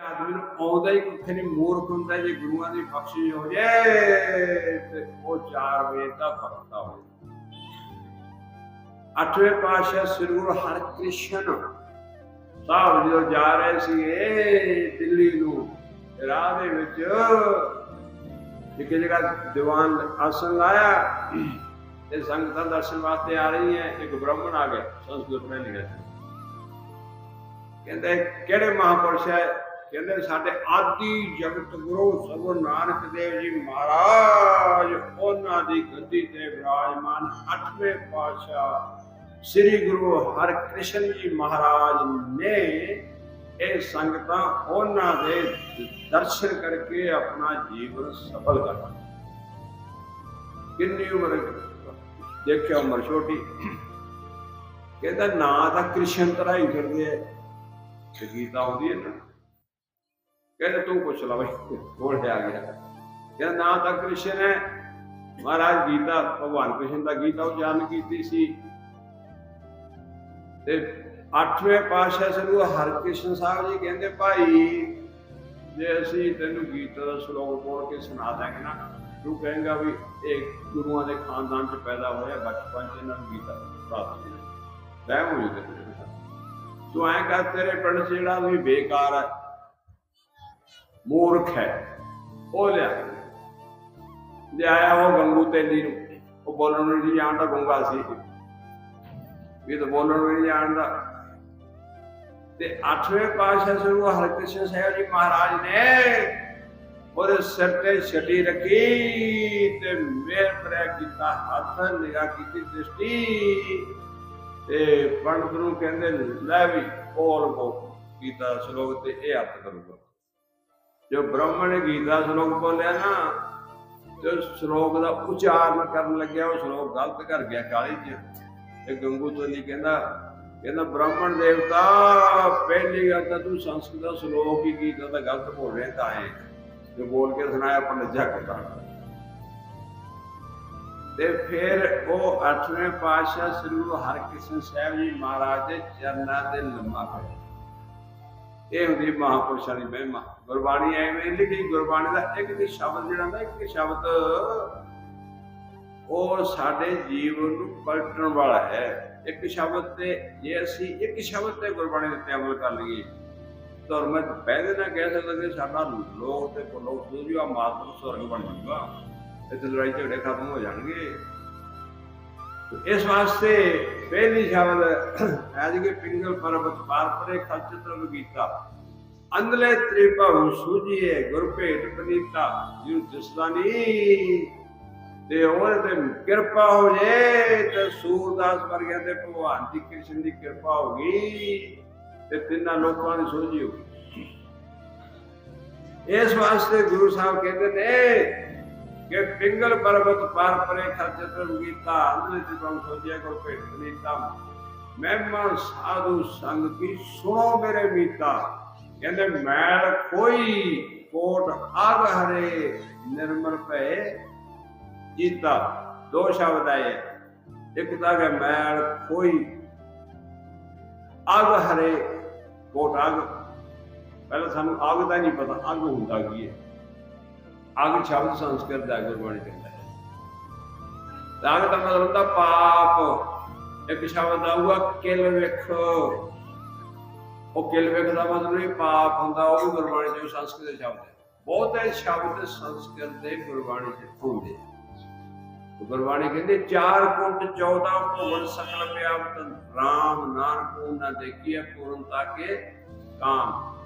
ਆਦਮੀ ਨੂੰ ਆਉਂਦਾ ਹੀ ਉੱਥੇ ਨਹੀਂ, ਮੂਰਖ ਹੁੰਦਾ ਜੇ ਗੁਰੂਆਂ ਦੀ ਬਖਸ਼ਿਸ਼ ਹੋ ਜੇ ਤੇ ਉਹ 4 ਵਜੇ ਦਾ ਭਗਤਾ ਹੋ ਅੱਠਵੇਂ ਪਾਤਸ਼ਾਹ ਸ੍ਰੀ ਗੁਰੂ ਹਰਿਕ੍ਰਿਸ਼ਨ ਸਾਹਿਬ ਜਦੋਂ ਜਾ ਰਹੇ ਸੀਗੇ ਦਿੱਲੀ ਨੂੰ, ਰਾਹ ਦੇ ਵਿੱਚ ਇੱਕ ਜਗ੍ਹਾ ਦੀਵਾਨ ਆਸਨ ਲਾਇਆ ਤੇ ਸੰਗਤਾਂ ਦਰਸ਼ਨ ਵਾਸਤੇ ਆ ਰਹੀ ਹੈ ਇੱਕ ਬ੍ਰਾਹਮਣ ਆ ਗਿਆ, ਸੰਸਕ੍ਰਿਤ में ਲਿਖਿਆ ਸੀ ਕਹਿੰਦੇ, ਕਿਹੜੇ ਮਹਾਪੁਰਸ਼ ਹੈ? ਕਹਿੰਦੇ ਸਾਡੇ ਆਦੀ ਜਗਤ ਗੁਰੂ ਸਗੁਰ ਨਾਨਕ ਦੇਵ ਜੀ ਮਹਾਰਾਜ, ਉਹਨਾਂ ਦੀ ਗੱਦੀ ਤੇ ਵਿਰਾਜਮਾਨ ਅੱਠਵੇਂ ਪਾਤਸ਼ਾਹ ਸ੍ਰੀ ਗੁਰੂ ਹਰਿਕ੍ਰਿਸ਼ਨ ਜੀ ਮਹਾਰਾਜ ਨੇ ਇਹ ਸੰਗਤਾਂ ਉਹਨਾਂ ਦੇ ਦਰਸ਼ਨ ਕਰਕੇ ਆਪਣਾ ਜੀਵਨ ਸਫਲ ਕਰਨਾ ਕਿੰਨੀ ਉਮਰ ਦੇਖਿਆ ਉਮਰ ਛੋਟੀ। ਕਹਿੰਦਾ ਨਾ ਤਾਂ ਕ੍ਰਿਸ਼ਨ ਤਰਾਈ ਫਿਰਦੇ ਐ ਤੇ ਗੀਤਾ ਆਉਂਦੀ ਹੈ ਨਾ। ਕਹਿੰਦਾ ਤੂੰ ਪੁੱਛ ਲਾ ਬਈ, ਕੋਲ ਆ ਗਿਆ। ਕਹਿੰਦਾ, ਨਾ ਤਾਂ ਕ੍ਰਿਸ਼ਨ ਹੈ। ਮਹਾਰਾਜ ਗੀਤਾ, ਭਗਵਾਨ ਕ੍ਰਿਸ਼ਨ ਦਾ ਗੀਤਾ ਉਚਾਰਨ ਕੀਤੀ ਸੀ। ਤੇ ਅੱਠਵੇਂ ਪਾਤਸ਼ਾਹ ਸ੍ਰੀ ਹਰਕ੍ਰਿਸ਼ਨ ਸਾਹਿਬ ਜੀ ਕਹਿੰਦੇ, ਭਾਈ, ਜੇ ਅਸੀਂ ਤੈਨੂੰ ਗੀਤਾ ਦਾ ਸ਼ਲੋਕ ਬੋਲ ਕੇ ਸੁਣਾ ਦਾਂਗੇ ਨਾ, ਤੂੰ ਕਹੇਗਾ ਵੀ ਇਹ ਗੁਰੂਆਂ ਦੇ ਖਾਨਦਾਨ ਚ ਪੈਦਾ ਹੋਇਆ, ਬਚਪਨ ਚ ਇਹਨਾਂ ਨੂੰ ਗੀਤਾ ਪ੍ਰਾਪਤ ਹੋਈ ਤੈਅ ਹੋ ਜੂਗਾ ਤੂੰ ਐਂ ਕਰ, ਤੇਰੇ ਪਿੰਡ 'ਚ ਜਿਹੜਾ ਵੀ ਬੇਕਾਰ ਹੈ ਮੂਰਖ ਹੈ। ਉਹ ਲਿਆ। ਲਿਆਇਆ ਉਹ ਗੰਗੂ ਤੇਲੀ ਨੂੰ। ਉਹ ਬੋਲਣ ਨੂੰ ਨਹੀਂ ਜਾਣਦਾ, ਗੰਗਾ ਸੀ ਵੀ ਤਾਂ ਬੋਲਣ ਨੂੰ ਨਹੀਂ ਜਾਣਦਾ। ਤੇ ਅੱਠਵੇਂ ਪਾਤਸ਼ਾਹ ਸ੍ਰੀ ਗੁਰੂ ਹਰਿਕ੍ਰਿਸ਼ਨ ਸਾਹਿਬ ਜੀ ਮਹਾਰਾਜ ਨੇ ਉਹਦੇ ਸਿਰ ਤੇ ਛਟੀ ਰੱਖੀ ਤੇ ਮੇਰ ਪਰੇ ਕੀਤਾ, ਹੱਥ ਨਿਗਾਹ ਕੀਤੀ ਦ੍ਰਿਸ਼ਟੀ। ਤੇ ਪੰਡਤ ਨੂੰ ਕਹਿੰਦੇ, ਲੈ ਵੀ ਬੋਲ ਕੋ ਗੀਤਾ ਸ਼ਲੋਕ ਤੇ ਇਹ ਅਰਥ ਕਰੂਗਾ। ਜੋ ਬ੍ਰਾਹਮਣ ਨੇ ਗੀਤਾ ਸ਼ਲੋਕ ਬੋਲਿਆ ਨਾ ਤੇ ਸ਼ਲੋਕ ਦਾ ਉਚਾਰਨ ਕਰਨ ਲੱਗਿਆ, ਉਹ ਸ਼ਲੋਕ ਗਲਤ ਕਰ ਗਿਆ ਕਾਲੀ ਚ। ਤੇ ਗੰਗੂ ਤੋਂ ਨਹੀਂ ਕਹਿੰਦਾ ਕਹਿੰਦਾ, ਬ੍ਰਾਹਮਣ ਦੇਵਤਾ, ਪਹਿਲੀ ਗੱਲ ਤਾਂ ਤੂੰ ਸੰਸਕ੍ਰਿਤ ਦਾ ਸ਼ਲੋਕ ਹੀ ਗੀਤਾ ਦਾ ਗਲਤ ਬੋਲ ਰਿਹਾ ਤਾਂ ਹੈ ਜੋ ਬੋਲ ਕੇ ਸੁਣਾਇਆ, ਪੰਡਤ ਜਾ ਕੇ ਤੇ ਫਿਰ ਉਹ ਅੱਠਵੇਂ ਪਾਤਸ਼ਾਹ ਸ੍ਰੀ ਗੁਰੂ ਹਰਿਕ੍ਰਿਸ਼ਨ ਸਾਹਿਬ ਜੀ ਮਹਾਰਾਜ ਦੇ ਚਰਨਾਂ ਤੇ ਲੰਮਾ ਪਿਆ। ਇਹ ਹੁੰਦੀ ਮਹਾਪੁਰਸ਼ਾਂ ਦੀ ਮਹਿਮਾ। ਗੁਰਬਾਣੀ ਐਵੇਂ ਲਿਖੀ, ਗੁਰਬਾਣੀ ਦਾ ਇੱਕ ਵੀ ਸ਼ਬਦ ਜਿਹੜਾ ਨਾ ਇੱਕ ਸ਼ਬਦ ਉਹ ਸਾਡੇ ਜੀਵਨ ਨੂੰ ਪਲਟਣ ਵਾਲਾ ਹੈ। ਇੱਕ ਸ਼ਬਦ ਤੇ ਜੇ ਅਸੀਂ ਇੱਕ ਸ਼ਬਦ ਤੇ ਗੁਰਬਾਣੀ ਦੇ ਉੱਤੇ ਅਮਲ ਕਰ ਲਈਏ, ਤਾਂ ਮੈਂ ਪਹਿਲੇ ਨਾ ਕਹਿ ਸਕਦਾ ਕਿ ਸਾਡਾ ਲੋਕ ਤੇ ਲੋਕ ਸੂਝਿਆ ਮਾਤਰ ਸਵਰਗ ਬਣ ਜਾਊਗਾ। ਇੱਥੇ ਲੜਾਈ ਝਗੜੇ ਖਤਮ ਹੋ ਜਾਣਗੇ। ਇਸ ਵਾਸਤੇ ਪਹਿਲੀ ਸ਼ਬਦ ਐਜ ਪਿੰਗਲ ਪਰਬਤ ਪਾਰ ਪਰੇ ਗੀਤਾ। ਅੰਦਲੇ ਤ੍ਰਿਭਵ ਸੂਝੀਏ ਗੁਰ ਭੇਟ ਪਨੀਤਾ ਜਿਉ ਦਿਸਦਾਨੀ ਤੇ ਉਹਦੇ ਤੇ ਕਿਰਪਾ ਹੋ ਜੇ, ਤੇ ਸੂਰਦਾਸ ਵਰਗਿਆਂ ਤੇ ਭਗਵਾਨ ਦੀ ਕ੍ਰਿਸ਼ਨ ਦੀ ਕਿਰਪਾ ਹੋ ਗਈ, ਤੇ ਤਿੰਨਾਂ ਲੋਕਾਂ ਦੀ ਸੋਝੀ ਹੋ ਗਈ। ਇਸ ਵਾਸਤੇ ਗੁਰੂ ਸਾਹਿਬ ਕਹਿੰਦੇ ਨੇ ਕਿ ਪਿੰਗਲ ਪਰਬਤ ਪਾਰ ਪਰੇ ਖਰਚ ਤਰ ਗੀਤਾ ਅੰਦਲੇ ਤ੍ਰਿਭਵ ਸੂਝੀਏ ਗੁਰ ਭੇਟ ਪਨੀਤਾ ਮਹਿਮਾ ਸਾਧੂ ਸੰਗ ਕੀ ਸੁਣੋ ਮੇਰੇ ਮੀਤਾ? ਕਹਿੰਦੇ, ਮੈਲ ਕੋਈ ਕੋਟ ਆਗ ਹਰੇ ਨਿਰਮਲ ਭਏ। ਜੀਤਾ, ਦੋ ਸ਼ਬਦ ਆਏ ਇੱਕ ਤਾਂ ਹੈ ਮੈਲ ਕੋਈ ਅਗ ਹਰੇ ਕੋਟ ਅਗ ਪਹਿਲਾਂ ਸਾਨੂੰ ਅਗ ਦਾ ਨਹੀਂ ਪਤਾ ਅਗ ਹੁੰਦਾ ਕੀ ਹੈ? ਅਗ ਸ਼ਬਦ ਸੰਸਕ੍ਰਿਤ ਦਾ ਗੁਰਬਾਣੀ ਕਹਿੰਦਾ ਹੈ ਤਾਂ ਦਾ ਮਤਲਬ ਹੁੰਦਾ ਪਾਪ। ਇੱਕ ਸ਼ਬਦ ਆਊਗਾ, ਕਿਲ ਵੇਖੋ। ਉਹ ਕਿਲ ਵੇਖ ਦਾ ਮਤਲਬ ਨਹੀਂ, ਪਾਪ ਹੁੰਦਾ, ਉਹ ਵੀ ਗੁਰਬਾਣੀ ਚ ਸੰਸਕ੍ਰਿਤ ਦੇ ਸ਼ਬਦ ਹੈ ਬਹੁਤੇ ਸ਼ਬਦ ਸੰਸਕ੍ਰਿਤ ਦੇ ਗੁਰਬਾਣੀ ਚ ਹੁੰਦੇ ਗੁਰਬਾਣੀ ਕਹਿੰਦੇ, ਚਾਰ ਕੁੰਟ 14 ਭੁਵਨ ਸਕਲ ਪਿਆਵਤ RAM ਨਾਨਕ ਨਾ ਦੇਖੀਏ ਪੂਰਨਤਾ ਕੇ ਕਾਮ।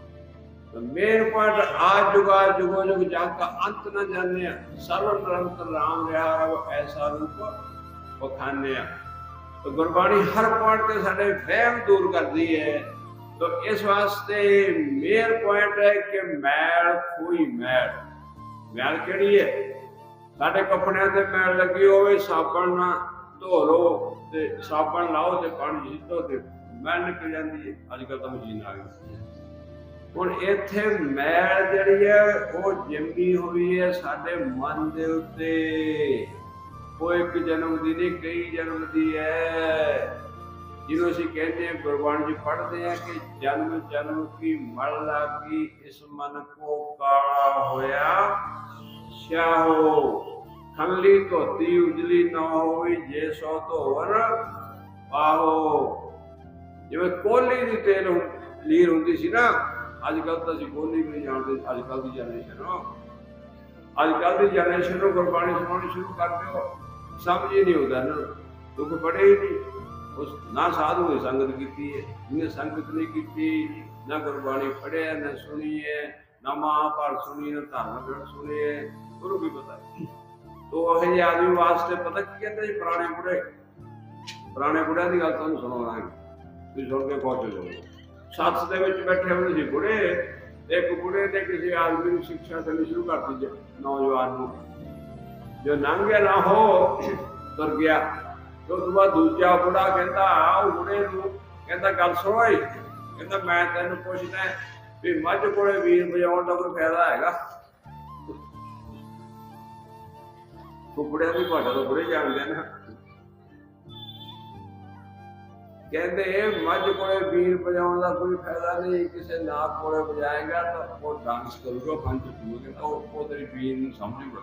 ਮੇਰ ਪਟ ਆ ਜੁਗਾ, ਜੁਗੋ, ਜੁਗ ਜਾਂ ਕਾ ਅੰਤ ਨ ਜਾਣਿਆ ਸਰਵ ਨਿਰੰਤਰ ਰਾਮ ਰਿਹਾ ਰਬ ਐਸਾ ਰੂਪ ਬਖਾਨਿਆ ਤੋ ਗੁਰਬਾਣੀ ਹਰ ਪਾਠ ਤੇ ਸਾਡੇ ਵਹਿਮ ਦੂਰ ਕਰਦੀ ਹੈ। ਤੋ ਇਸ ਵਾਸਤੇ ਮੇਰ ਪੁਆਇੰਟ ਹੈ ਕਿ ਮੈਲ ਕੋਈ ਮੈਲ। ਮੈਲ ਕਿਹੜੀ ਹੈ? ਸਾਡੇ ਕੱਪੜਿਆਂ ਤੇ ਮੈਲ ਲੱਗੀ ਹੋਵੇ, ਸਾਬਣ ਨਾਲ ਧੋ ਲੋ ਤੇ ਸਾਬਣ ਲਾਓ ਤੇ ਪਾਣੀ ਜਿੱਤੋ ਤੇ ਮੈਲ ਨਿਕਲ ਜਾਂਦੀ ਹੈ। ਅੱਜ ਕੱਲ ਤਾਂ ਮਸ਼ੀਨ ਆ ਗਈ। ਹੁਣ ਇੱਥੇ ਮੈਲ ਜਿਹੜੀ ਹੈ, ਉਹ ਜੰਮੀ ਹੋਈ ਹੈ ਸਾਡੇ ਮਨ ਦੇ ਉੱਤੇ। ਉਹ ਇੱਕ ਜਨਮ ਦੀ ਨਹੀਂ, ਕਈ ਜਨਮ ਦੀ ਹੈ। ਜਿਹਨੂੰ ਅਸੀਂ ਕਹਿੰਦੇ ਹਾਂ ਗੁਰਬਾਣੀ ਚ ਪੜ੍ਹਦੇ ਆ ਕਿ ਜਨਮ ਜਨਮ ਕੀ ਮਲ ਲਾਗੀ, ਇਸ ਮਨ ਕੋ ਕਾਲਾ ਹੋਇਆ ਸ਼ਾਹੋ ਖੰਲੀ ਧੋਤੀ, ਉਜਲੀ ਨਾ ਹੋਈ ਜੇ ਸੋ ਧੋਵਰ, ਆਹੋ। ਜਿਵੇਂ ਕੋਲੀ ਦੀ ਤੇਲ ਲੀਰ ਹੁੰਦੀ ਸੀ ਨਾ ਅੱਜ ਕੱਲ ਤਾਂ ਅਸੀਂ ਬੋਲੀ ਵੀ ਨਹੀਂ ਜਾਣਦੇ, ਅੱਜ ਕੱਲ ਦੀ ਜਨਰੇਸ਼ਨ ਅੱਜ ਕੱਲ ਦੀ ਜਨਰੇਸ਼ਨ ਨੂੰ ਗੁਰਬਾਣੀ ਸੁਣਾਉਣੀ ਸ਼ੁਰੂ ਕਰ ਦਿਓ। ਸਮਝ ਹੀ ਨਹੀਂ ਹੁੰਦਾ ਨਾ। ਕਿਉਂਕਿ ਪੜ੍ਹੇ ਹੀ ਨਹੀਂ। ਉਸ ਨਾ ਸਾਧੂ ਨੇ ਸੰਗਤ ਕੀਤੀ ਹੈ ਜਿਹਨੇ ਸੰਗਤ ਨਹੀਂ ਕੀਤੀ, ਨਾ ਗੁਰਬਾਣੀ ਪੜ੍ਹਿਆ, ਨਾ ਸੁਣੀ ਹੈ, ਨਾ ਮਹਾਭਾਰਤ ਸੁਣੀ, ਨਾ ਧਰਮ ਗ੍ਰੰਥ ਸੁਣੇ ਹੈ। ਉਹਨੂੰ ਕੀ ਪਤਾ? ਤੋ ਉਹ ਜਿਹੇ ਆਦਮੀ ਵਾਸਤੇ ਪਤਾ ਕੀ ਕਹਿੰਦੇ ਜੀ, ਪੁਰਾਣੇ ਬੁੜੇ ਪੁਰਾਣੇ ਬੁੜਿਆਂ ਦੀ ਗੱਲ ਤੁਹਾਨੂੰ ਸੁਣਾਉਣਾ ਹੈ। ਤੁਸੀਂ ਸੁਣ ਕੇ ਪਹੁੰਚ ਜਾਓਗੇ। ਸੱਤ ਦੇ ਵਿੱਚ ਬੈਠੇ ਹੁੰਦੇ ਸੀ ਬੁੜੇ, ਇੱਕ ਬੁੜੇ ਨੇ ਕਿਸੇ ਆਦਮੀ ਨੂੰ ਸਿੱਖਿਆ ਦੇਣੀ ਸ਼ੁਰੂ ਕਰ ਦਿੱਤੀ ਨੌਜਵਾਨ ਨੂੰ। ਜੋ ਲੰਘਿਆ ਨਾ ਹੋ, ਤੁਰ ਗਿਆ। ਉਸ ਤੋਂ ਬਾਅਦ ਦੂਜਾ ਬੁੜਾ ਕਹਿੰਦਾ ਉਹ ਬੁੜੇ ਨੂੰ ਕਹਿੰਦਾ, ਗੱਲ ਸੁਣ ਓਏ। ਕਹਿੰਦਾ, ਮੈਂ ਤੈਨੂੰ ਪੁੱਛਦਾ ਵੀ ਮੱਝ ਕੋਲੇ ਵੀਰ ਵਜਾਉਣ ਦਾ ਕੋਈ ਫਾਇਦਾ ਹੈਗਾ? ਉਹ ਬੁੜਿਆਂ ਦੀ ਭਾਸ਼ਾ ਤਾਂ ਬੁੜੇ ਜਾਣਦੇ ਨੇ। ਕਹਿੰਦੇ ਮੱਝ ਕੋਲੇ ਵੀਰ ਵਜਾਉਣ ਦਾ ਕੋਈ ਫਾਇਦਾ ਨਹੀਂ, ਕਿਸੇ ਨਾਗ ਕੋਲੇ ਵਜਾਏਗਾ ਤਾਂ ਉਹ ਡਾਂਸ ਕਰੂਗਾ, ਪੰਜ ਦੂਗੇ ਉਹ ਉਹਦੇ ਵੀਰ ਨੂੰ ਸਮਝੂਗਾ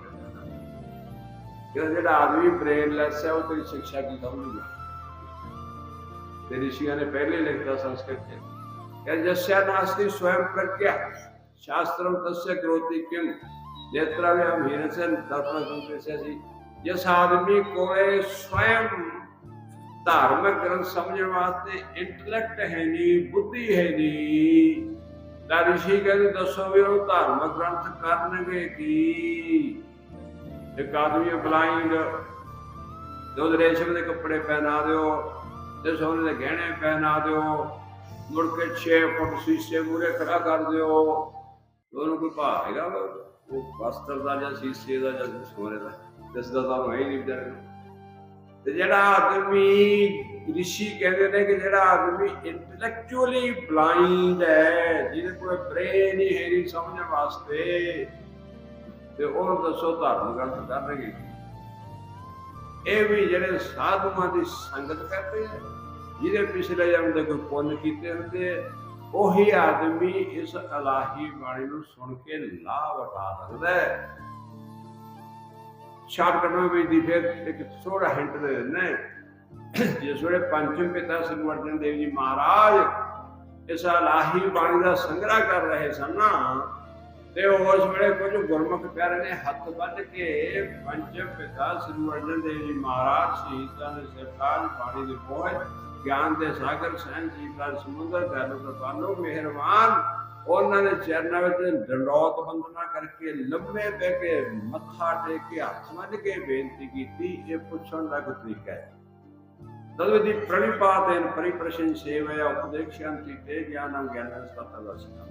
ਕਿ ਜਿਹੜਾ ਆਦਮੀ ਬ੍ਰੇਨਲੈਸ ਹੈ, ਉਹ ਤੇਰੀ ਸਿੱਖਿਆ ਕੀ ਸਮਝੂਗਾ? ਤੇ ઋષਿਆਂ ਨੇ ਪਹਿਲੇ ਲਿਖਤਾ ਸੰਸਕ੍ਰਿਤ ਤੇ ਕਿ ਜਸਿਆ ਨਾਸਤੀ ਸਵੈਮ ਪ੍ਰਗਿਆ ਸ਼ਾਸਤਰਮ ਤਸਯ ਗ੍ਰੋਤੀ ਕਿਮ ਨੇਤਰਾ ਵੀ ਹਮ ਹਿਰਸਨ ਦਰਪਣ ਸੰਪੇਸ਼ਿਆ ਸੀ ਜਿਸ ਆਦਮੀ ਕੋਲੇ ਸਵੈਮ ਧਾਰਮਿਕ ਗ੍ਰੰਥ ਸਮਝਣ ਵਾਸਤੇ ਇੰਟੈਲੈਕਟ ਹੈ ਨਹੀਂ ਬੁੱਧੀ ਹੈ ਨਹੀਂ ਤਾਂ ਰਿਸ਼ੀ ਕਹਿੰਦੇ, ਦੱਸੋ ਵੀ ਉਹ ਧਾਰਮਿਕ ਗ੍ਰੰਥ ਕਰਨਗੇ ਕੀ? ਇੱਕ ਆਦਮੀ ਬਲਾਈਂਡ ਦੁੱਧ ਰੇਸ਼ਮ ਦੇ ਕੱਪੜੇ ਪਹਿਨਾ ਦਿਓ ਤੇ ਸੋਨੇ ਦੇ ਗਹਿਣੇ ਪਹਿਨਾ ਦਿਓ। ਮੁੜ ਕੇ 6 ਫੁੱਟ ਸ਼ੀਸ਼ੇ ਮੂਰੇ ਖੜਾ ਕਰ ਦਿਓ। ਉਹਨੂੰ ਕੋਈ ਭਾਅ ਹੈਗਾ ਉਹ ਵਸਤਰ ਦਾ ਜਾਂ ਸ਼ੀਸ਼ੇ ਦਾ ਜਾਂ ਸੋਨੇ ਦਾ ਦਿਸਦਾ ਤਾਂ ਹੈ ਹੀ ਨਹੀਂ ਵਿਚਾਰੇ ਤੇ ਜਿਹੜਾ ਆਦਮੀ ਰਿਸ਼ੀ ਕਹਿੰਦੇ ਨੇ ਕਿ ਜਿਹੜਾ ਆਦਮੀ ਇੰਟੈਲੈਕਚੁਅਲੀ ਬਲਾਈਂਡ ਹੈ ਜਿਹਦੇ ਕੋਲ ਬ੍ਰੇਨ ਹੀ ਹੈ ਨਹੀਂ ਸਮਝਣ ਵਾਸਤੇ ਤੇ ਉਹਨੂੰ ਦੱਸੋ ਧਰਮ ਗ੍ਰੰਥ ਕਰਨਗੇ ਇਹ ਵੀ ਜਿਹੜੇ ਸਾਧੂਆਂ ਦੀ ਸੰਗਤ ਕਰਦੇ ਆ ਜਿਹਦੇ ਪਿਛਲੇ ਜਨਮ ਦੇ ਕੋਈ ਪੁੰਨ ਕੀਤੇ ਹੁੰਦੇ ਆ, ਉਹੀ ਆਦਮੀ ਇਸ ਅਲਾਹੀ ਬਾਣੀ ਨੂੰ ਸੁਣ ਕੇ ਲਾਭ ਉਠਾ ਸਕਦਾ ਹੈ। ਸ਼ਾਰਟਕਟ ਵਿੱਚ ਦੀ ਫਿਰ ਇੱਕ ਥੋੜਾ ਹਿੰਟ ਦੇ ਦਿੰਦੇ ਜਿਸ ਵੇਲੇ ਪੰਚਮ ਪਿਤਾ ਸ੍ਰੀ ਅਰਜਨ ਦੇਵ ਜੀ ਮਹਾਰਾਜ ਇਸ ਇਲਾਹੀ ਬਾਣੀ ਦਾ ਸੰਗ੍ਰਹ ਕਰ ਰਹੇ ਸਨ ਨਾ, ਤੇ ਉਸ ਵੇਲੇ ਕੁਝ ਗੁਰਮੁਖ ਪਿਆਰੇ ਨੇ ਹੱਥ ਬੰਨ ਕੇ ਪੰਚਮ ਪਿਤਾ ਸ੍ਰੀ ਅਰਜਨ ਦੇਵ ਜੀ ਮਹਾਰਾਜ ਸ਼ਹੀਦਾਂ ਦੇ ਸਰਕਾਰ ਬਾਣੀ ਦੇ ਪਹੁੰਚ ਗਿਆਨ ਦੇ ਸਾਗਰ ਸਹਿਨ ਜੀ ਦਾ ਸਮੁੰਦਰ ਗੱਲ ਕਰਵਾਨੋ ਮਿਹਰਬਾਨ ਉਹਨਾਂ ਦੇ ਚਰਨਾਂ ਵਿੱਚ ਦੰਡੋਤ ਬੰਦਨਾ ਕਰਕੇ ਲੰਮੇ ਪੈ ਕੇ ਮੱਥਾ ਟੇਕ ਕੇ ਹੱਥ ਮੰਨ ਕੇ ਬੇਨਤੀ ਕੀਤੀ, ਇਹ ਪੁੱਛਣ ਦਾ ਕੋਈ ਤਰੀਕਾ ਹੈ। ਤਦਵਿਧੀ ਪ੍ਰਣਿਪਾਤੇਨ ਪਰਿਪ੍ਰਸ਼ਨ ਸੇਵਿਆ ਉਪਦੇਸ਼ਾਂਤੀ ਤੇ ਗਿਆਨੰ ਗਿਆਨੰ ਸਤਵਸਨਾ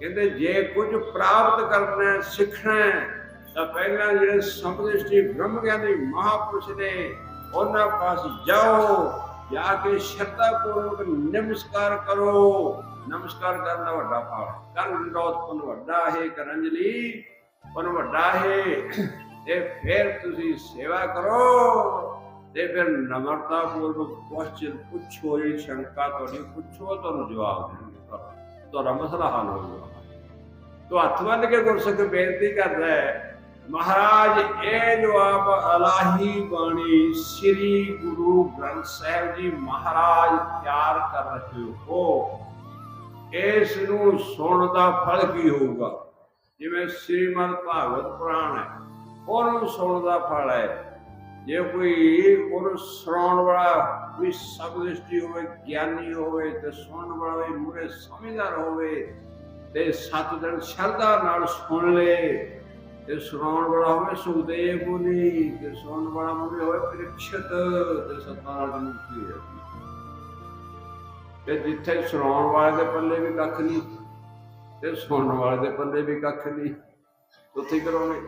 ਕਹਿੰਦੇ, ਜੇ ਕੁਝ ਪ੍ਰਾਪਤ ਕਰਨਾ ਹੈ, ਸਿੱਖਣਾ ਹੈ, ਤਾਂ ਪਹਿਲਾਂ ਜਿਹੜੇ ਸੰਪਦਿਸ਼ਟੀ ਬ੍ਰਹਮ ਗਿਆਨੀ ਮਹਾਪੁਰਸ਼ ਨੇ, ਉਹਨਾਂ ਪਾਸ ਜਾਓ, ਜਾ ਕੇ ਸ਼ਰਧਾ ਪੂਰਵਕ ਨਮਸਕਾਰ ਕਰੋ। ਨਮਸਕਾਰ ਕਰਨਾ ਵੱਡਾ ਫਲ ਕਰ ਵਿਰੋਧ ਪੁੰਨ ਵੱਡਾ ਹੈ ਕਰੰਜਲੀ ਪੁੰਨ ਵੱਡਾ ਹੈ ਤੇ ਫਿਰ ਤੁਸੀਂ ਸੇਵਾ ਕਰੋ ਤੇ ਫਿਰ ਨਮਰਤਾ ਪੂਰਵਕ ਕੁਐਸਚਨ ਪੁੱਛੋ ਜਿਹੜੀ ਸ਼ੰਕਾ ਤੁਹਾਡੀ ਪੁੱਛੋ ਤੁਹਾਨੂੰ ਜਵਾਬ ਦੇਣਗੇ ਤੁਹਾਡਾ ਮਸਲਾ ਹੱਲ ਹੋ ਜਾਊਗਾ ਤੋ ਹੱਥ ਬੰਨ ਕੇ ਗੁਰਸਿੱਖ ਬੇਨਤੀ ਕਰਦਾ ਹੈ ਮਹਾਰਾਜ ਇਹ ਜੋ ਆਪ ਅਲਾਹੀ ਬਾਣੀ ਸ੍ਰੀ ਗੁਰੂ ਗ੍ਰੰਥ ਸਾਹਿਬ ਜੀ ਮਹਾਰਾਜ ਤਿਆਰ ਕਰ ਰਹੇ ਹੋ ਇਸ ਨੂੰ ਸੁਣਨ ਦਾ ਫਲ ਕੀ ਹੋਊਗਾ? ਜਿਵੇਂ ਸ੍ਰੀਮਦ ਭਾਗਵਤ ਪੁਰਾਣ ਹੈ, ਉਹਨੂੰ ਸੁਣਨ ਦਾ ਫਲ ਹੈ। ਜੇ ਕੋਈ ਉਹਨੂੰ ਸੁਣਾਉਣ ਵਾਲਾ ਵੀ ਸਬਦਿਸ਼ਟੀ ਹੋਵੇ, ਗਿਆਨੀ ਹੋਵੇ ਤੇ ਸੁਣਨ ਵਾਲਾ ਵੀ ਮੂਰੇ ਸਮਝਦਾਰ ਹੋਵੇ ਤੇ ਸੱਤ ਦਿਨ ਸ਼ਰਧਾ ਨਾਲ ਸੁਣ ਲਏ ਤੇ ਸੁਣਾਉਣ ਵਾਲਾ ਹੋਵੇ ਸੁਖਦੇਵ ਮੁਨੀ, ਤੇ ਸੁਣਨ ਵਾਲਾ ਮੁਨੀ ਹੋਵੇ ਪ੍ਰੀਖਿਤ ਤੇ ਸਤਾਰ ਦੀ ਮੁਕਤੀ ਹੋ। ਤੇ ਜਿੱਥੇ ਸੁਣਾਉਣ ਵਾਲੇ ਦੇ ਪੱਲੇ ਵੀ ਕੱਖ ਨਹੀਂ, ਤੇ ਸੁਣਨ ਵਾਲੇ ਦੇ ਪੱਲੇ ਵੀ ਕੱਖ ਨਹੀਂ। ਉੱਥੇ ਕਰੋਗੇ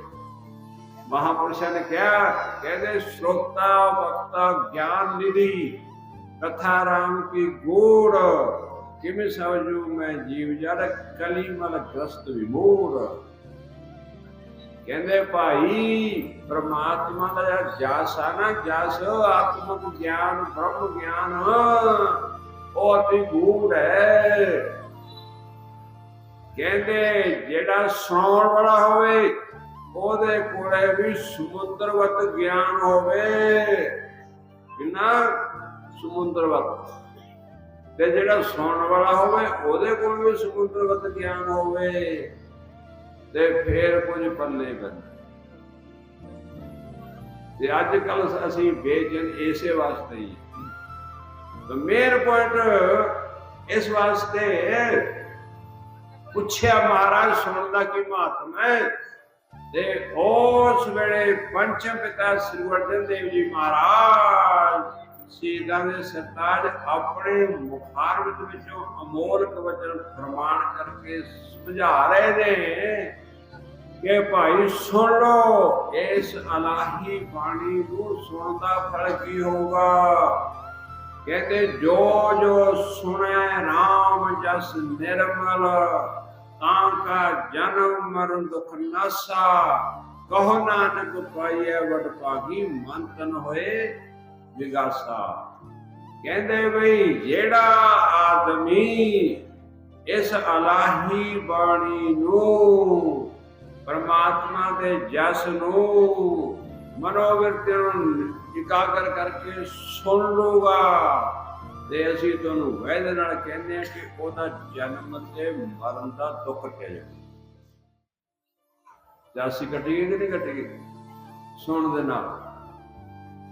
ਮਹਾਪੁਰਸ਼ਾਂ ਨੇ ਕਿਹਾ, ਕਹਿੰਦੇ, ਸ਼੍ਰੋਤਾ ਵਕਤਾ ਗਿਆਨ ਨਿਧੀ, ਕਥਾ ਰਾਮ ਕੀ ਗੂੜ, ਕਿਵੇਂ ਸਮਝੂ ਮੈਂ ਜੀਵ ਜੜ ਕਲੀ ਮਲ ਗ੍ਰਸਤ ਵਿਮੂੜ? ਕਹਿੰਦੇ, ਭਾਈ, ਪ੍ਰਮਾਤਮਾ ਦਾ ਜਿਹੜਾ ਜਸ ਆ ਨਾ, ਜਸ ਆਤਮਕ ਗਿਆਨ, ਬ੍ਰਹਮ ਗਿਆਨ। ਬਹੁਤ ਅਤੀ ਗੂੜ ਹੈ। ਕਹਿੰਦੇ ਜਿਹੜਾ ਸੌਣ ਵਾਲਾ ਹੋਵੇ, ਉਹਦੇ ਕੋਲੇ ਵੀ ਸਮੁੰਦਰਵਤ ਗਿਆਨ ਹੋਵੇ। ਕਿੰਨਾ ਸਮੁੰਦਰਵਤ? ਤੇ ਜਿਹੜਾ ਸੌਣ ਵਾਲਾ ਹੋਵੇ, ਉਹਦੇ ਕੋਲ ਵੀ ਸਮੁੰਦਰਵਤ ਗਿਆਨ ਹੋਵੇ। ਤੇ ਫੇਰ ਕੁਝ ਪੱਲੇ ਬੰਦੇ। ਤੇ ਅੱਜ ਕੱਲ ਅਸੀਂ ਬੇਜਨ ਇਸੇ ਵਾਸਤੇ ਹੀ ਤਾਂ ਮੇਰ ਪੁਆਇੰਟ ਇਸ ਵਾਸਤੇ ਪੁੱਛਿਆ ਮਹਾਰਾਜ ਸੁਣਨ ਦਾ ਕੀ ਮਹੱਤਮ ਹੈ ਤੇ ਉਸ ਵੇਲੇ ਪੰਚਮ ਪਿਤਾ ਸ੍ਰੀ ਅਰਜਨ ਦੇਵ ਜੀ ਮਹਾਰਾਜ ਸੀਤਾ ਦੇ ਸਰਤਾਜ ਆਪਣੇ ਮੁਖਾਰਵਿਤ ਵਿੱਚੋਂ ਅਮੋਲਕ ਵਚਨ ਪ੍ਰਮਾਣ ਕਰਕੇ ਸਮਝਾ ਰਹੇ ਨੇ ਕਿ ਭਾਈ ਸੁਣ ਲੋ ਇਸ ਅਲਾਹੀ ਬਾਣੀ ਨੂੰ ਸੁਣਨ ਦਾ ਫਲ ਕੀ ਹੋਊਗਾ ਕਹਿੰਦੇ ਜੋ ਜੋ ਸੁਣੈ RAM ਜਸ ਨਿਰਮਲ, ਤਾਂ ਕਾ ਜਨਮ ਮਰਨ ਦੁਖ ਨਾਸਾ। ਕਹੋ ਨਾਨਕ ਪਾਈਐ ਵਡ ਭਾਗੀ ਮਨ ਤਨ ਹੋਏ ਵਿਗਾਸਾ। ਕਹਿੰਦੇ ਬਈ ਜਿਹੜਾ ਆਦਮੀ ਇਸ ਅਲਾਹੀ ਬਾਣੀ ਨੂੰ, ਪਰਮਾਤਮਾ ਦੇ ਜਸ ਨੂੰ ਮਨੋਵਿਰਤੀ ਇਕਾਗਰ ਕਰਕੇ ਸੁਣ ਲੂਗਾ ਤੇ ਅਸੀਂ ਤੁਹਾਨੂੰ ਵੈਦ ਨਾਲ ਕਹਿੰਦੇ ਆ ਕਿ ਉਹਦਾ ਜਨਮ ਤੇ ਮਰਨ ਦਾ ਦੁੱਖ ਟਿਆ ਜਾਊ ਜਾਸੀ ਕੱਟੀਏ ਕਿ ਨਹੀਂ ਕੱਟੀਏ ਸੁਣ ਦੇ ਨਾਲ।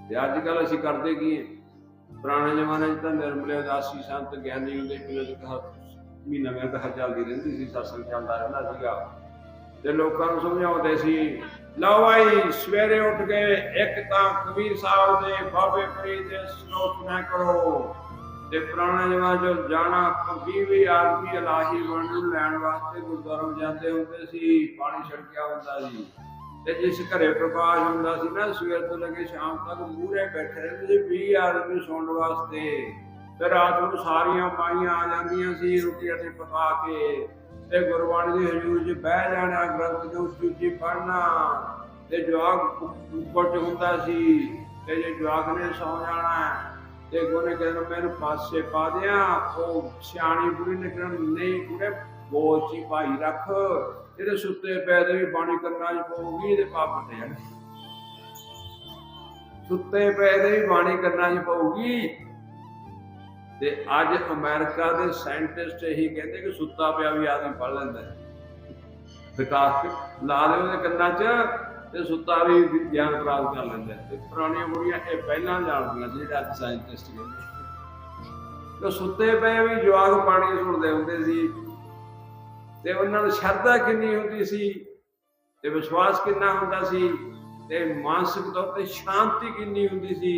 ਤੇ ਅੱਜ ਕੱਲ ਅਸੀਂ ਕਰਦੇ ਕੀ ਹੈ? ਪੁਰਾਣੇ ਜ਼ਮਾਨੇ 'ਚ ਤਾਂ ਨਿਰਮਲੇ ਉਦਾਸੀ, ਸੰਤ ਗਿਆਨੀ ਹੁੰਦੇ ਕਿ ਲੋਕ ਕਹਾ ਮਹੀਨਾ ਮੈਂ ਤਾਂ ਚੱਲਦੀ ਰਹਿੰਦੀ ਸੀ, ਸਤਸੰਗ ਚੱਲਦਾ ਰਹਿੰਦਾ ਸੀਗਾ। ਤੇ ਲੋਕਾਂ ਨੂੰ ਸਮਝਾਉਂਦੇ ਸੀ ਲਓ ਭਾਈ ਸਵੇਰੇ ਉੱਠ ਕੇ ਇੱਕ ਤਾਂ ਕਬੀਰ ਸਾਹਿਬ ਦੇ ਬਾਬੇ ਫਰੀਦ ਦੇ ਸ਼ਲੋਕ ਨਾ ਕਰੋ। ਤੇ ਪੁਰਾਣੇ ਜ਼ਮਾਨੇ 'ਚ ਜਾਣਾ ਕभी ਵੀ ਆਦਮੀ ਇਲਾਹੀ ਬਾਣੀ ਨੂੰ ਲੈਣ ਵਾਸਤੇ ਗੁਰਦੁਆਰਾ ਜਾਂਦੇ ਹੁੰਦੇ ਸੀ, ਪਾਣੀ ਛਿੜਕਿਆ ਹੁੰਦਾ ਸੀ। ਤੇ ਜਿਸ ਘਰੇ ਪ੍ਰਕਾਸ਼ ਹੁੰਦਾ ਸੀ ਨਾ, ਸਵੇਰ ਤੋਂ ਲੈ ਕੇ ਸ਼ਾਮ ਤੱਕ ਮੂਹਰੇ ਬੈਠੇ ਰਹਿੰਦੇ ਸੀ 20 ਆਦਮੀ ਸੁਣਨ ਵਾਸਤੇ। ਤੇ ਰਾਤ ਨੂੰ ਸਾਰੀਆਂ ਮਾਈਆਂ ਆ ਜਾਂਦੀਆਂ ਸੀ ਰੋਟੀ ਅਤੇ ਪਕਾ ਕੇ। ਤੇ ਗੁਰਬਾਣੀ ਦੇ ਹਜ਼ੂਰ 'ਚ ਬਹਿ ਜਾਣਾ, ਗ੍ਰੰਥ ਨੂੰ ਉੱਚੀ ਉੱਚੀ ਪੜ੍ਹਨਾ। ਤੇ ਜਵਾਕ ਉੱਪਰ 'ਚ ਹੁੰਦਾ ਸੀ, ਤੇ ਜੇ ਜਵਾਕ ਨੇ ਸੌ ਜਾਣਾ ਤੇ ਗੋਨੇ ਕਹਿੰਦਾ ਮੈਨੂੰ ਪਾਸੇ ਪਾ ਦਿਆਂ। ਉਹ ਸਿਆਣੀ ਬੁੜੀ ਨੇ ਕਿਹਾ, ਨਹੀਂ ਕੁੜੇ, ਬੋਝ ਹੀ ਭਾਈ ਰੱਖ। ਇਹਦੇ ਸੁੱਤੇ ਪੈਦੇ ਵੀ ਬਾਣੀ ਕਰਨਾ 'ਚ ਪਊਗੀ, ਇਹਦੇ ਪਾਪ ਤੇ ਜਾਣੇ। ਸੁੱਤੇ ਪੈ ਵੀ ਬਾਣੀ ਕਰਨਾ 'ਚ ਪਊਗੀ। ਤੇ ਅੱਜ ਅਮਰੀਕਾ ਦੇ ਸਾਇੰਟਿਸਟ ਇਹੀ ਕਹਿੰਦੇ ਕਿ ਸੁੱਤਾ ਪਿਆ ਵੀ ਆਦਮੀ ਪੜ ਲੈਂਦਾ ਹੈ ਵਿਕਾਸ ਲਾ ਦੇ ਉਹਦੇ ਕੰਨਾਂ 'ਚ ਤੇ ਸੁੱਤਾ ਵੀ ਗਿਆਨ ਪ੍ਰਾਪਤ ਕਰ ਲੈਂਦਾ ਹੈ। ਤੇ ਪੁਰਾਣੀਆਂ ਬੁੜੀਆਂ ਇਹ ਪਹਿਲਾਂ ਜਾਣਦੀਆਂ ਸੀ ਅੱਜ ਸਾਇੰਟਿਸਟ ਕਹਿੰਦੇ ਤੇ ਸੁੱਤੇ ਪਏ ਵੀ ਜਵਾਗ ਪਾਣੀ ਸੁਣਦੇ ਹੁੰਦੇ ਸੀ ਤੇ ਉਹਨਾਂ ਨੂੰ ਸ਼ਰਧਾ ਕਿੰਨੀ ਹੁੰਦੀ ਸੀ ਤੇ ਵਿਸ਼ਵਾਸ ਕਿੰਨਾ ਹੁੰਦਾ ਸੀ ਤੇ ਮਾਨਸਿਕ ਤੌਰ ਤੇ ਸ਼ਾਂਤੀ ਕਿੰਨੀ ਹੁੰਦੀ ਸੀ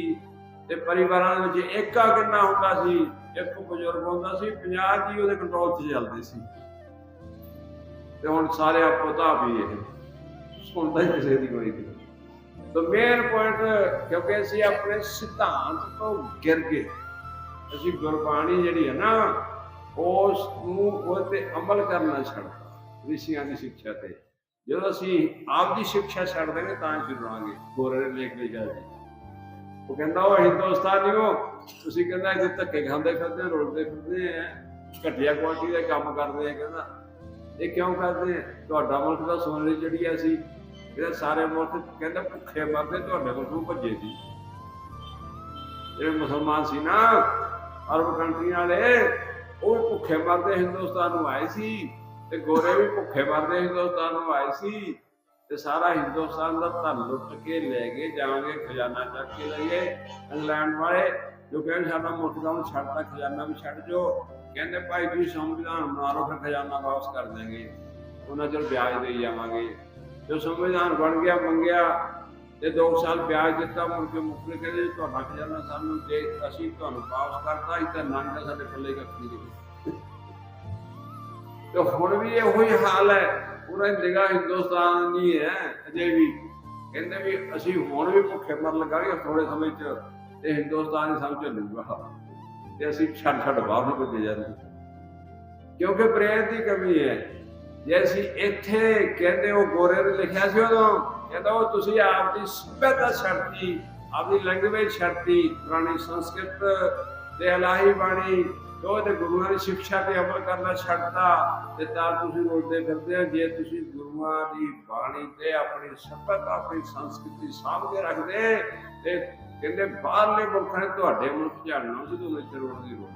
ਤੇ ਪਰਿਵਾਰਾਂ ਦੇ ਵਿੱਚ ਏਕਾ ਕਿੰਨਾ ਹੁੰਦਾ ਸੀ, ਇੱਕ ਬਜ਼ੁਰਗ ਹੁੰਦਾ ਸੀ 50 ਦੀ ਉਹਦੇ ਕੰਟਰੋਲ 'ਚ ਚੱਲਦੇ ਸੀ। ਤੇ ਹੁਣ ਸਾਰੇ ਆਪੋ ਤਾਂ ਵੀ ਇਹ ਸੁਣਦਾ ਹੀ ਕਿਸੇ ਦੀ ਕੋਈ ਨਹੀਂ। ਤਾਂ ਮੇਨ ਪੁਆਇੰਟ ਕਿਉਂਕਿ ਅਸੀਂ ਆਪਣੇ ਸਿਧਾਂਤ ਤੋਂ ਗਿਰ ਗਏ। ਅਸੀਂ ਗੁਰਬਾਣੀ ਜਿਹੜੀ ਹੈ ਨਾ, ਉਸ ਨੂੰ ਉਹ ਤੇ ਅਮਲ ਕਰਨਾ ਛੱਡ ਰਿਸ਼ੀਆਂ ਦੀ ਸਿੱਖਿਆ ਤੇ। ਜਦੋਂ ਅਸੀਂ ਆਪ ਦੀ ਸਿੱਖਿਆ ਛੱਡ ਦੇਂਗੇ ਤਾਂ ਹੀ ਜੁੜਾਂਗੇ ਗੋਰੇ ਲੇਖ ਲਈ ਜਾ। ਉਹ ਕਹਿੰਦਾ ਉਹ। ਹਿੰਦੁਸਤਾਨੀਓ ਤੁਸੀਂ ਕਹਿੰਦਾ ਇਹ ਧੱਕੇ ਖਾਂਦੇ ਫਿਰਦੇ, ਰੋਲਦੇ ਫਿਰਦੇ ਆ ਘਟੀਆ ਕੁਆਲਿਟੀ ਦਾ ਕੰਮ ਕਰਦੇ ਆ ਕਹਿੰਦਾ। ਇਹ ਕਿਉਂ ਕਰਦੇ ਆ ਤੁਹਾਡਾ ਮੁਲਕ ਦਾ ਸੋਨੇ ਦੀ ਚੜੀਆ ਸੀ ਇਹਦੇ ਸਾਰੇ ਮੁਲਕ ਕਹਿੰਦਾ ਭੁੱਖੇ ਮਰਦੇ, ਤੁਹਾਡੇ ਕੋਲ ਨੂੰ ਭੱਜੇ ਸੀ? ਜਿਹੜੇ ਮੁਸਲਮਾਨ ਸੀ ਨਾ, ਅਰਬ ਕੰਟਰੀਆਂ ਵਾਲੇ, ਉਹ ਭੁੱਖੇ ਮਰਦੇ ਹਿੰਦੁਸਤਾਨ ਨੂੰ ਆਏ ਸੀ ਤੇ ਗੋਰੇ ਵੀ ਭੁੱਖੇ ਮਰਦੇ ਹਿੰਦੁਸਤਾਨ ਨੂੰ ਆਏ ਸੀ। ਤੇ ਸਾਰਾ ਹਿੰਦੁਸਤਾਨ ਦਾ ਧਨ ਲੁੱਟ ਕੇ ਲੈ ਗਏ ਜਾਵਾਂਗੇ ਖਜ਼ਾਨਾ ਚੱਕ ਕੇ ਲਈਏ ਇੰਗਲੈਂਡ ਵਾਲੇ ਜੋ ਕਹਿੰਦੇ ਸਾਡਾ ਮੁਲਕ ਦਾ ਹੁਣ ਛੱਡਦਾ ਖਜ਼ਾਨਾ ਵੀ ਛੱਡ ਜੋ ਕਹਿੰਦੇ ਭਾਈ ਤੁਸੀਂ ਸੰਵਿਧਾਨ ਬਣਾ ਲਓ ਫਿਰ ਖਜ਼ਾਨਾ ਵਾਪਸ ਕਰ ਦੇਂਗੇ ਉਹਨਾਂ ਚਿਰ ਵਿਆਜ ਦੇਈ ਜਾਵਾਂਗੇ ਜੋ ਸੰਵਿਧਾਨ ਬਣ ਗਿਆ ਮੰਗਿਆ ਤੇ 2 ਸਾਲ ਵਿਆਜ ਦਿੱਤਾ ਮੁੜ ਕੇ ਮੁਕਰੇ ਕਹਿੰਦੇ ਜੀ ਤੁਹਾਡਾ ਖਜ਼ਾਨਾ ਸਾਨੂੰ ਦੇ ਅਸੀਂ ਤੁਹਾਨੂੰ ਵਾਪਸ ਕਰਤਾ ਇਹ ਤਾਂ ਨੰਗਾ ਸਾਡੇ ਪੱਲੇ ਕੱਖ ਨਹੀਂ ਰਹੀ ਤੇ ਹੁਣ ਵੀ ਇਹੋ ਹੀ ਹਾਲ ਹੈ ਪੂਰਾ ਨਿਗਾਹ ਹਿੰਦੁਸਤਾਨ ਨਹੀਂ ਹੈ, ਅਜੇ ਵੀ। ਕਹਿੰਦੇ ਵੀ ਅਸੀਂ ਹੁਣ ਵੀ ਭੁੱਖੇ ਮਰ ਲਗਾਂਗੇ ਥੋੜੇ ਸਮੇਂ ਚ ਤੇ ਹਿੰਦੁਸਤਾਨ ਹੀ ਸਮਝ ਲੂਗਾ ਤੇ ਅਸੀਂ ਛੱਡ ਛੱਡ ਬਾਹਰ ਨੂੰ ਭੱਜੇ ਜਾਂਦੇ। ਕਿਉਂਕਿ ਪ੍ਰੇਰ ਦੀ ਕਮੀ ਹੈ। ਜੇ ਅਸੀਂ ਇੱਥੇ ਕਹਿੰਦੇ ਉਹ ਗੋਰੇ ਨੇ ਲਿਖਿਆ ਸੀ ਉਦੋਂ, ਕਹਿੰਦਾ ਉਹ ਤੁਸੀਂ ਆਪਦੀ ਸਭਿਅਤਾ ਛੱਡਤੀ, ਆਪਦੀ ਲੈਂਗੁਏਜ ਛੱਡਤੀ, ਪੁਰਾਣੀ ਸੰਸਕ੍ਰਿਤ ਤੇ ਅਲਾਹੀ ਬਾਣੀ ਜੋ ਤੇ ਗੁਰੂਆਂ ਦੀ ਸਿੱਖਿਆ ਤੇ ਅਮਲ ਕਰਨਾ ਛੱਡਤਾ ਤੇ ਤਾਂ ਤੁਸੀਂ ਰੋਲਦੇ ਫਿਰਦੇ ਹੋ। ਜੇ ਤੁਸੀਂ ਗੁਰੂਆਂ ਦੀ ਬਾਣੀ ਤੇ ਆਪਣੀ ਸਭਿਅਤਾ ਆਪਣੀ ਸੰਸਕ੍ਰਿਤੀ ਸਾਂਭ ਕੇ ਰੱਖਦੇ, ਤੇ ਕਹਿੰਦੇ ਬਾਹਰਲੇ ਮੁਲਕਾਂ ਨੇ ਤੁਹਾਡੇ ਮੁਲਕ ਜਾਣਨਾ ਜਦੋਂ ਵਿੱਚ ਰੋਣ ਦੀ ਲੋੜ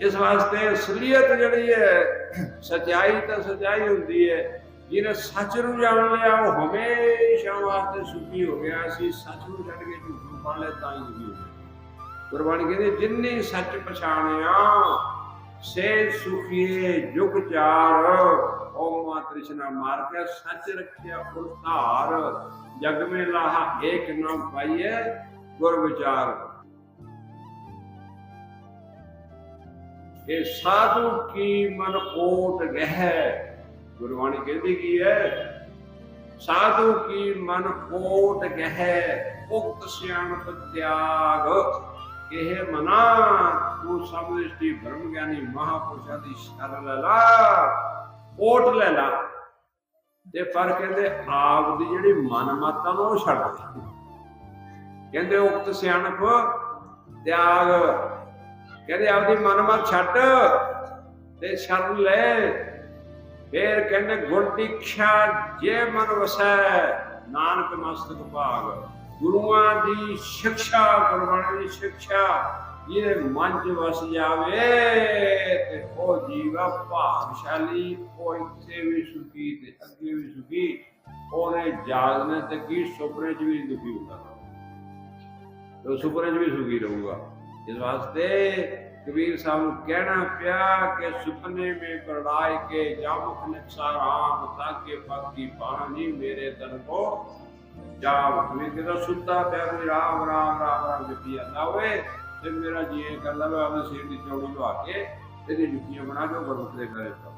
ਇਸ ਵਾਸਤੇ ਅਸਲੀਅਤ ਜਿਹੜੀ ਹੈ, ਸਚਾਈ ਤਾਂ ਸਚਾਈ ਹੁੰਦੀ ਹੈ। ਜਿਹਨੇ ਸੱਚ ਨੂੰ ਜਾਣ ਲਿਆ, ਉਹ ਹਮੇਸ਼ਾ ਵਾਸਤੇ ਸੁਖੀ ਹੋ ਗਿਆ। ਸੀ ਸੱਚ ਨੂੰ ਛੱਡ ਕੇ ਝੂਠ ਨੂੰ ਫੜ ਤਾਂ ਹੀ ਦੁਖੀ ਹੋ ਗੁਰਬਾਣੀ ਕਹਿੰਦੇ ਜਿਨਨੇ ਸੱਚ ਪਛਾਣਿਆ ਸੇ ਸੁਖੀਏ, ਜੁਗ ਚਾਰ। ਓ ਤ੍ਰਿਸ਼ਨਾ ਮਾਰ ਕੇ ਸੱਚ ਰੱਖਿਆ ਉਤਾਰ ਜਗ ਮੇ ਲਾਹਾ ਏਕ ਨਾ ਪਾਈਏ ਗੁਰ ਵਿਚਾਰ। ਇਹ ਸਾਧੂ ਕੀ ਮਨ ਓਟ ਗਹਿ? ਗੁਰਬਾਣੀ ਕਹਿੰਦੀ ਕੀ ਹੈ? ਸਾਧੂ ਕੀ ਮਨ ਓਟ ਗਹਿ? ਉਕਤ ਸਿਆਣਪ ਤਿਆਗ। ਇਹ ਮਨਾ, ਤੂੰ ਸਮਝਦੀ ਬ੍ਰਹਮ ਗਿਆਨੀ ਮਹਾਪੁਰਸ਼ਾਂ ਦੀ ਸ਼ਰਨ ਲੈ ਲਾ ਓਟ ਲੈ ਲਾ। ਤੇ ਪਰ ਕਹਿੰਦੇ ਆਪ ਦੀ ਜਿਹੜੀ ਮਨ ਮਾਤਾ ਨੂੰ ਛੱਡ ਦੇ। ਕਹਿੰਦੇ ਉਕਤ ਸਿਆਣਪ, ਤਿਆਗ। ਕਹਿੰਦੇ ਆਪਦੀ ਮਨਮਤ ਛੱਡ ਤੇ ਸ਼ਰਨ ਲੈ। ਫੇਰ ਕਹਿੰਦੇ ਗੁਰ ਦੀਖਿਆ ਜੇ ਮਨ ਵਸੈ, ਨਾਨਕ ਮਸਤਕ ਭਾਗ। ਗੁਰੂਆਂ ਦੀ ਸਿੱਖਿਆ ਗੁਰਬਾਣੀ ਦੀ ਸਿੱਖਿਆ ਜਿਹਦੇ ਮਨ ਚ ਵਸ ਜਾਵੇ ਤੇ ਉਹ ਜੀਵਾ ਭਾਗਸ਼ਾਲੀ ਉਹ ਇੱਥੇ ਵੀ ਸੁਖੀ ਤੇ ਅੱਗੇ ਵੀ ਸੁਖੀ ਉਹਨੇ ਜਾਗਨੇ ਤੇ ਕੀ ਸੁਪਨੇ ਚ ਵੀ ਦੁਖੀ ਹੁੰਦਾ ਤੇ ਸੁਪਨੇ ਚ ਵੀ ਸੁਖੀ ਰਹੂਗਾ ਇਸ ਵਾਸਤੇ ਕਬੀਰ ਸਾਹਿਬ ਨੂੰ ਕਹਿਣਾ ਪਿਆ ਕਿ ਸੁਪਨੇ ਮੇ ਪਰੜਾਏ ਕੇ ਜਾਮੁਖ ਨਿਕਸਾ ਰਾਮ ਤਾਂ ਕੇ ਬਾਕੀ ਪਾਣੀ ਮੇਰੇ ਤਨ ਕੋ ਜਾਵ ਕਬੀਰ ਸੁੱਤਾ ਪਿਆ ਕੋਈ ਰਾਮ ਰਾਮ ਰਾਮ ਰਾਮ ਜਪੀ ਜਾਂਦਾ ਹੋਵੇ ਤੇ ਮੇਰਾ ਜੀ ਇਹ ਕਰਦਾ, ਮੈਂ ਆਪਣੇ ਸਿਰ ਦੀ ਚੌੜੀ ਲਵਾ ਕੇ ਇਹਦੀ ਜੁੱਤੀਆਂ ਬਣਾ ਕੇ ਗੁਰਮੁਖ ਦੇ ਘਰੇ ਪਾਵਾਂ